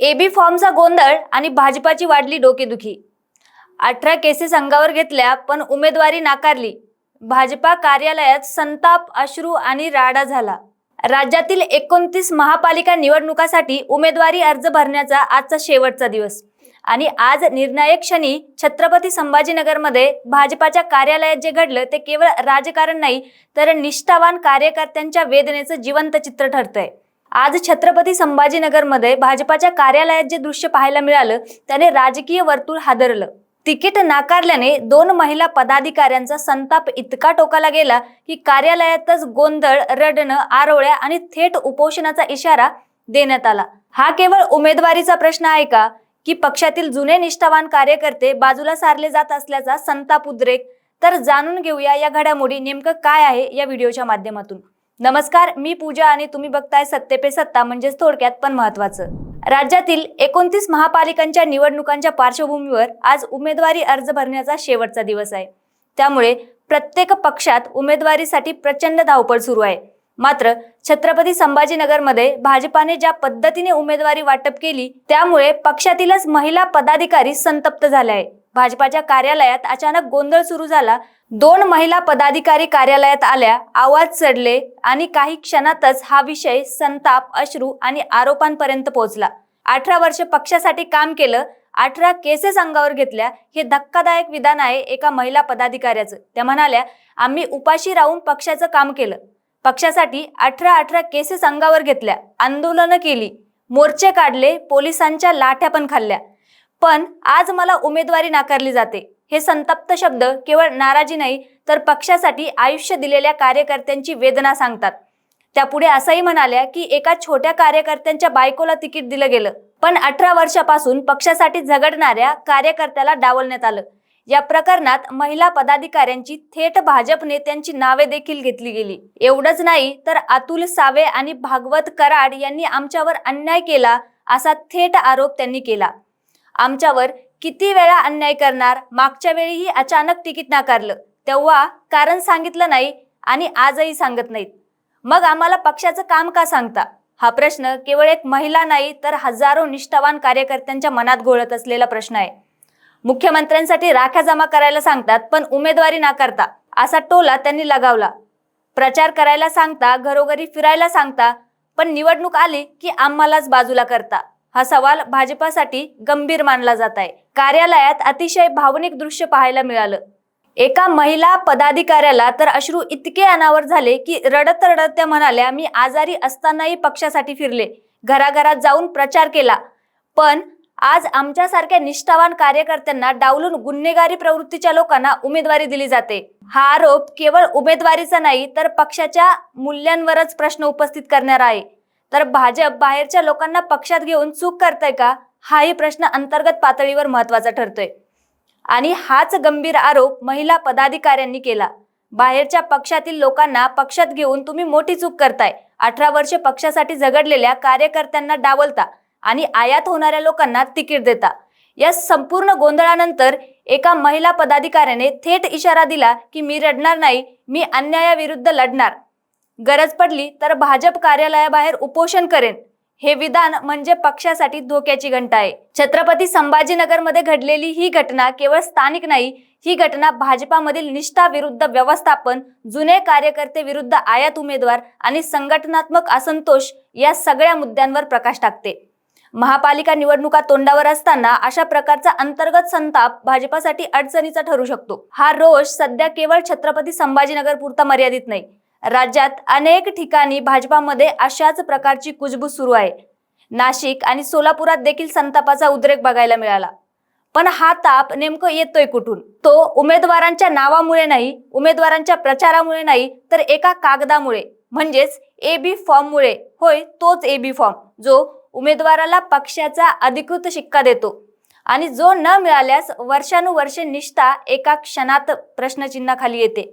AB फॉर्मचा गोंधळ आणि भाजपाची वाढली डोकेदुखी. अठरा केसेस अंगावर घेतल्या पण उमेदवारी नाकारली. भाजपा कार्यालयात संताप अश्रू आणि राडा झाला. राज्यातील एकोणतीस महापालिका निवडणुकासाठी उमेदवारी अर्ज भरण्याचा आजचा शेवटचा दिवस. आणि आज निर्णायक क्षणी छत्रपती संभाजीनगरमध्ये भाजपाच्या कार्यालयात जे घडलं ते केवळ राजकारण नाही तर निष्ठावान कार्यकर्त्यांच्या वेदनेचं जिवंत चित्र ठरतंय. आज छत्रपती संभाजीनगरमध्ये भाजपाच्या कार्यालयात जे दृश्य पाहायला मिळालं त्याने राजकीय वर्तुळ हादरलं. तिकीट नाकारल्याने दोन महिला पदाधिकाऱ्यांचा संताप इतका टोकाला गेला की कार्यालयातच गोंधळ रडणं आरोळ्या आणि थेट उपोषणाचा इशारा देण्यात आला. हा केवळ उमेदवारीचा प्रश्न आहे का? की पक्षातील जुने निष्ठावान कार्यकर्ते बाजूला सारले जात असल्याचा संताप उद्रेक? तर जाणून घेऊया या घडामोडी नेमकं काय आहे या व्हिडिओच्या माध्यमातून. नमस्कार मी पूजा आणि तुम्ही बघताय सत्ते पे सत्ता म्हणजेच थोडक्यात पण महत्वाचं राज्यातील एकोणतीस महापालिकांच्या निवडणुकांच्या पार्श्वभूमीवर आज उमेदवारी अर्ज भरण्याचा शेवटचा दिवस आहे. त्यामुळे प्रत्येक पक्षात उमेदवारीसाठी प्रचंड धावपळ सुरू आहे. मात्र छत्रपती संभाजीनगरमध्ये भाजपाने ज्या पद्धतीने उमेदवारी वाटप केली त्यामुळे पक्षातीलच महिला पदाधिकारी संतप्त झाले आहे भाजपाच्या कार्यालयात अचानक गोंधळ सुरू झाला. दोन महिला पदाधिकारी कार्यालयात आल्या आवाज चढले आणि काही क्षणातच हा विषय संताप अश्रू आणि आरोपांपर्यंत पोहोचला. अठरा वर्ष पक्षासाठी काम केलं अठरा केसेस अंगावर घेतल्या हे धक्कादायक विधान आहे एका महिला पदाधिकाऱ्याचं. त्या म्हणाल्या आम्ही उपाशी राहून पक्षाचं काम केलं. पक्षासाठी अठरा अठरा केसेस अंगावर घेतल्या आंदोलनं केली. मोर्चे काढले पोलिसांच्या लाठ्या पण खाल्ल्या. पण आज मला उमेदवारी नाकारली जाते. हे संतप्त शब्द केवळ नाराजी नाही तर पक्षासाठी आयुष्य दिलेल्या कार्यकर्त्यांची वेदना सांगतात. त्या पुढे असंही म्हणाल्या की एका छोट्या कार्यकर्त्यांच्या बायकोला तिकीट दिलं गेलं पण अठरा वर्षापासून पक्षासाठी झगडणाऱ्या कार्यकर्त्याला डावलण्यात आलं. या प्रकरणात महिला पदाधिकाऱ्यांची थेट भाजप नेत्यांची नावे देखील घेतली गेली. एवढंच नाही तर अतुल सावे आणि भागवत कराड यांनी आमच्यावर अन्याय केला असा थेट आरोप त्यांनी केला. आमच्यावर किती वेळा अन्याय करणार मागच्या वेळीही अचानक तिकीट नाकारलं तेव्हा कारण सांगितलं नाही आणि आजही सांगत नाहीत. मग आम्हाला पक्षाचं काम का सांगता? हा प्रश्न केवळ एक महिला नाही तर हजारो निष्ठावान कार्यकर्त्यांच्या मनात घोळत असलेला प्रश्न आहे. मुख्यमंत्र्यांसाठी राख्या जमा करायला सांगतात पण उमेदवारी नाकारता असा टोला त्यांनी लगावला. प्रचार करायला सांगता घरोघरी फिरायला सांगता पण निवडणूक आली की आम्हालाच बाजूला करता. हा सवाल भाजपासाठी गंभीर मानला जात आहे. कार्यालयात अतिशय भावनिक दृश्य पाहायला मिळालं. एका महिला पदाधिकाऱ्याला तर अश्रू इतके अनावर झाले की रडत रडत त्या म्हणाल्या मी आजारी असतानाही पक्षासाठी फिरले. घराघरात जाऊन प्रचार केला. पण आज आमच्यासारख्या निष्ठावान कार्यकर्त्यांना डावलून गुन्हेगारी प्रवृत्तीच्या लोकांना उमेदवारी दिली जाते. हा आरोप केवळ उमेदवारीचा नाही तर पक्षाच्या मूल्यांवरच प्रश्न उपस्थित करणार आहे. तर भाजप बाहेरच्या लोकांना पक्षात घेऊन चूक करतय का? हाही प्रश्न अंतर्गत पातळीवर महत्त्वाचा ठरतोय. आणि हाच गंभीर आरोप महिला पदाधिकाऱ्यांनी केला. बाहेरच्या पक्षातील लोकांना पक्षात घेऊन तुम्ही मोठी चूक करताय. अठरा वर्षे पक्षासाठी झगडलेल्या कार्यकर्त्यांना डावलता आणि आयात होणाऱ्या लोकांना तिकीट देता. या संपूर्ण गोंधळानंतर एका महिला पदाधिकाऱ्याने थेट इशारा दिला की मी रडणार नाही मी अन्यायाविरुद्ध लढणार. गरज पडली तर भाजप कार्यालयाबाहेर उपोषण करेन. हे विधान म्हणजे पक्षासाठी धोक्याची घंटा आहे. छत्रपती संभाजीनगरमध्ये घडलेली ही घटना केवळ स्थानिक नाही ही घटना भाजपामधील निष्ठा विरुद्ध व्यवस्थापन जुने कार्यकर्ते विरुद्ध आयात उमेदवार आणि संघटनात्मक असंतोष या सगळ्या मुद्द्यांवर प्रकाश टाकते. महापालिका निवडणुका तोंडावर असताना अशा प्रकारचा अंतर्गत संताप भाजपासाठी अडचणीचा ठरू शकतो. हा रोष सध्या केवळ छत्रपती संभाजीनगर पुरता मर्यादित नाही राज्यात अनेक ठिकाणी भाजपामध्ये अशाच प्रकारची कुजबूज सुरू आहे. नाशिक आणि सोलापुरात देखील संतापाचा उद्रेक बघायला मिळाला. पण हा ताप नेमकं येतोय कुठून? तो उमेदवारांच्या नावामुळे नाही उमेदवारांच्या प्रचारामुळे नाही तर एका कागदामुळे. म्हणजेच ए बी फॉर्ममुळे. होय तोच ए बी फॉर्म जो उमेदवाराला पक्षाचा अधिकृत शिक्का देतो. आणि जो न मिळाल्यास वर्षानुवर्षे निष्ठा एका क्षणात प्रश्नचिन्हाखाली येते.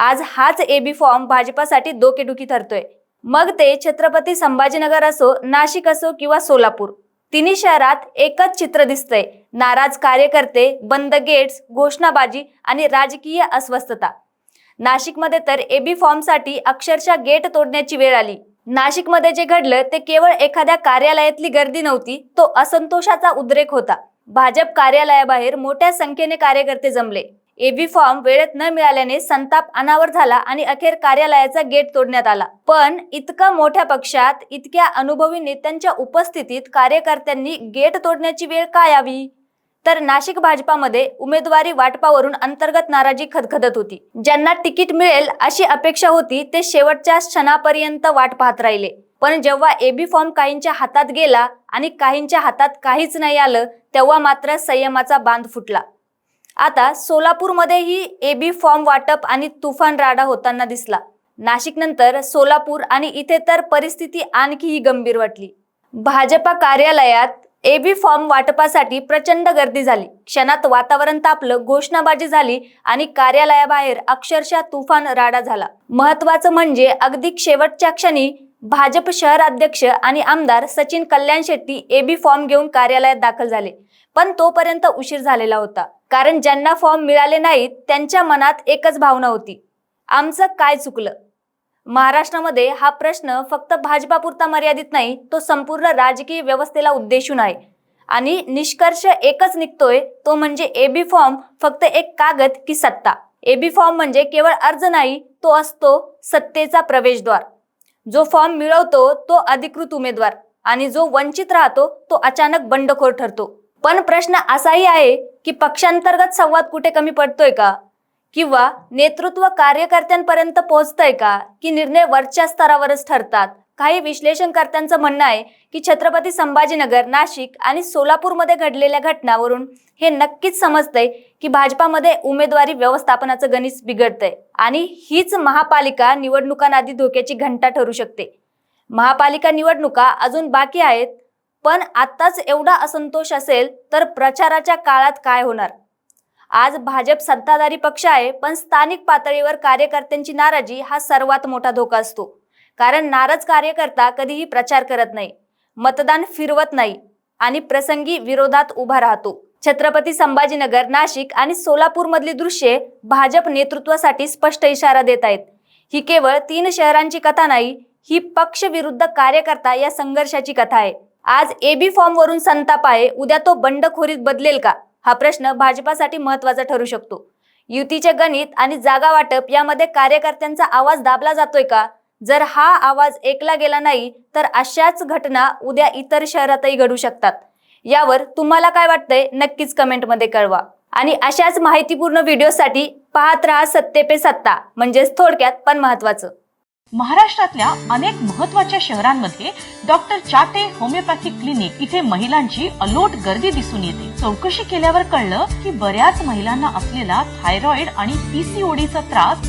आज हाच एबी फॉर्म भाजपासाठी डोकेदुखी ठरतोय मग ते छत्रपती संभाजीनगर असो नाशिक असो किंवा सोलापूर तिन्ही शहरात एकच चित्र दिसतंय. नाराज कार्यकर्ते बंद गेट्स घोषणाबाजी आणि राजकीय अस्वस्थता. नाशिकमध्ये तर एबी फॉर्मसाठी अक्षरशः गेट तोडण्याची वेळ आली. नाशिकमध्ये जे घडलं ते केवळ एखाद्या कार्यालयातली गर्दी नव्हती तो असंतोषाचा उद्रेक होता. भाजप कार्यालयाबाहेर मोठ्या संख्येने कार्यकर्ते जमले. एबी फॉर्म वेळेत न मिळाल्याने संताप अनावर झाला आणि अखेर कार्यालयाचा गेट तोडण्यात आला. पण इतका मोठ्या पक्षात इतक्या अनुभवी नेत्यांच्या उपस्थितीत कार्यकर्त्यांनी गेट तोडण्याची वेळ का यावी? तर नाशिक भाजपामध्ये उमेदवारी वाटपावरून अंतर्गत नाराजी खदखदत होती. ज्यांना तिकीट मिळेल अशी अपेक्षा होती ते शेवटच्या क्षणापर्यंत वाट पाहत राहिले. पण जेव्हा एबी फॉर्म काहींच्या हातात गेला आणि काहींच्या हातात काहीच नाही आलं तेव्हा मात्र संयमाचा बांध फुटला. आता सोलापूरमध्येही एबी फॉर्म वाटप आणि तुफान राडा होताना दिसला. नाशिक नंतर सोलापूर आणि इथे तर परिस्थिती आणखीही गंभीर वाटली. भाजपा कार्यालयात एबी फॉर्म वाटपासाठी प्रचंड गर्दी झाली. क्षणात वातावरण तापलं घोषणाबाजी झाली आणि कार्यालयाबाहेर अक्षरशः तुफान राडा झाला. महत्वाचं म्हणजे अगदी शेवटच्या क्षणी भाजप शहराध्यक्ष आणि आमदार सचिन कल्याण शेट्टी एबी फॉर्म घेऊन कार्यालयात दाखल झाले. पण तोपर्यंत उशीर झालेला होता. कारण ज्यांना फॉर्म मिळाले नाहीत त्यांच्या मनात एकच भावना होती. आमचं काय चुकलं? महाराष्ट्रामध्ये हा प्रश्न फक्त भाजपापुरता मर्यादित नाही तो संपूर्ण राजकीय व्यवस्थेला उद्देशून आहे. आणि निष्कर्ष एकच निघतोय तो म्हणजे एबी फॉर्म फक्त एक कागद की सत्ता. एबी फॉर्म म्हणजे केवळ अर्ज नाही तो असतो सत्तेचा प्रवेशद्वार. जो फॉर्म मिळवतो तो अधिकृत उमेदवार आणि जो वंचित राहतो तो अचानक बंडखोर ठरतो. पण प्रश्न असाही आहे की पक्षांतर्गत संवाद कुठे कमी पडतोय का? किंवा नेतृत्व कार्यकर्त्यांपर्यंत पोहोचतंय का? की निर्णय वरच्या स्तरावरच ठरतात? काही विश्लेषणकर्त्यांचं म्हणणं आहे की छत्रपती संभाजीनगर नाशिक आणि सोलापूरमध्ये घडलेल्या घटनावरून हे नक्कीच समजतंय की भाजपामध्ये उमेदवारी व्यवस्थापनाचं गणित बिघडतंय आणि हीच महापालिका निवडणुकांआधी धोक्याची घंटा ठरू शकते. महापालिका निवडणुका अजून बाकी आहेत पण आत्ताच एवढा असंतोष असेल तर प्रचाराच्या काळात काय होणार? आज भाजप सत्ताधारी पक्ष आहे पण स्थानिक पातळीवर कार्यकर्त्यांची नाराजी हा सर्वात मोठा धोका असतो. कारण नाराज कार्यकर्ता कधीही प्रचार करत नाही मतदान फिरवत नाही आणि प्रसंगी विरोधात उभा राहतो. छत्रपती संभाजीनगर नाशिक आणि सोलापूर मधली दृश्ये भाजप नेतृत्वासाठी स्पष्ट इशारा देत आहेत. ही केवळ तीन शहरांची कथा नाही ही पक्ष विरुद्ध कार्यकर्ता या संघर्षाची कथा आहे. आज एबी फॉर्म वरून संताप आहे उद्या तो बंडखोरीत बदलेल का? हा प्रश्न भाजपासाठी महत्त्वाचा ठरू शकतो. युतीचे गणित आणि जागा वाटप यामध्ये कार्यकर्त्यांचा आवाज दाबला जातोय का? जर हा आवाज ऐकला गेला नाही तर अशाच घटना उद्या इतर शहरातही घडू शकतात. यावर तुम्हाला काय वाटतंय नक्कीच कमेंटमध्ये कळवा. आणि अशाच माहितीपूर्ण व्हिडिओसाठी पाहत राहा सत्ते पे सत्ता म्हणजेच थोडक्यात पण महत्वाचं महाराष्ट्रातल्या अनेक महत्त्वाच्या शहरांमध्ये डॉक्टर चाटे होमिओपॅथिक क्लिनिक इथे महिलांची अलोट गर्दी दिसून येते. चौकशी केल्यावर कळलं की बऱ्याच महिलांना असलेला थायरॉइड आणि पीसीओडीचा त्रास